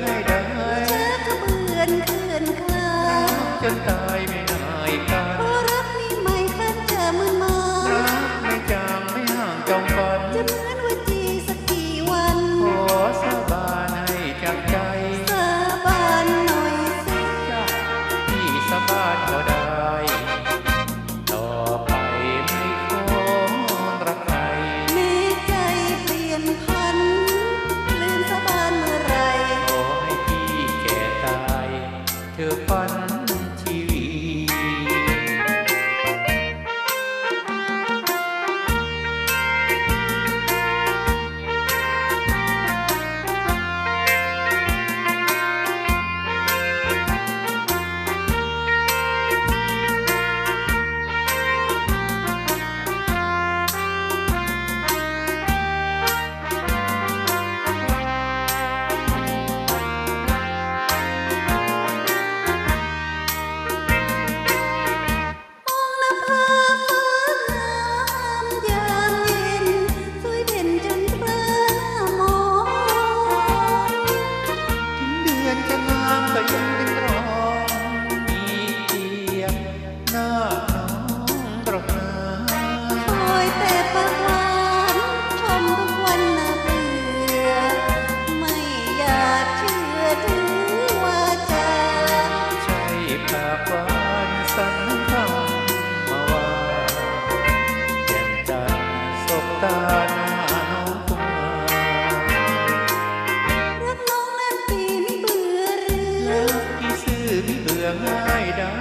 ได้ได้เธอก็เหมือนเพื่อนเคยจนตายไม่หายตายเพราะรักนี่ไม่คลันเจอมือมารักไม่จางไม่ห่างจองฝันจะเหมือนวันจีสักกี่วันขอสาบานให้จากใจสาบานหน่อยสิพี่สาบานก็ได้ The phân าานสันทางมาวาแจ่มจสบตาหน้าน้องกุมารรัน้องนั้นปีไม่เบื่อหรือกี่ซื่อไม่เบื่อง่ายได้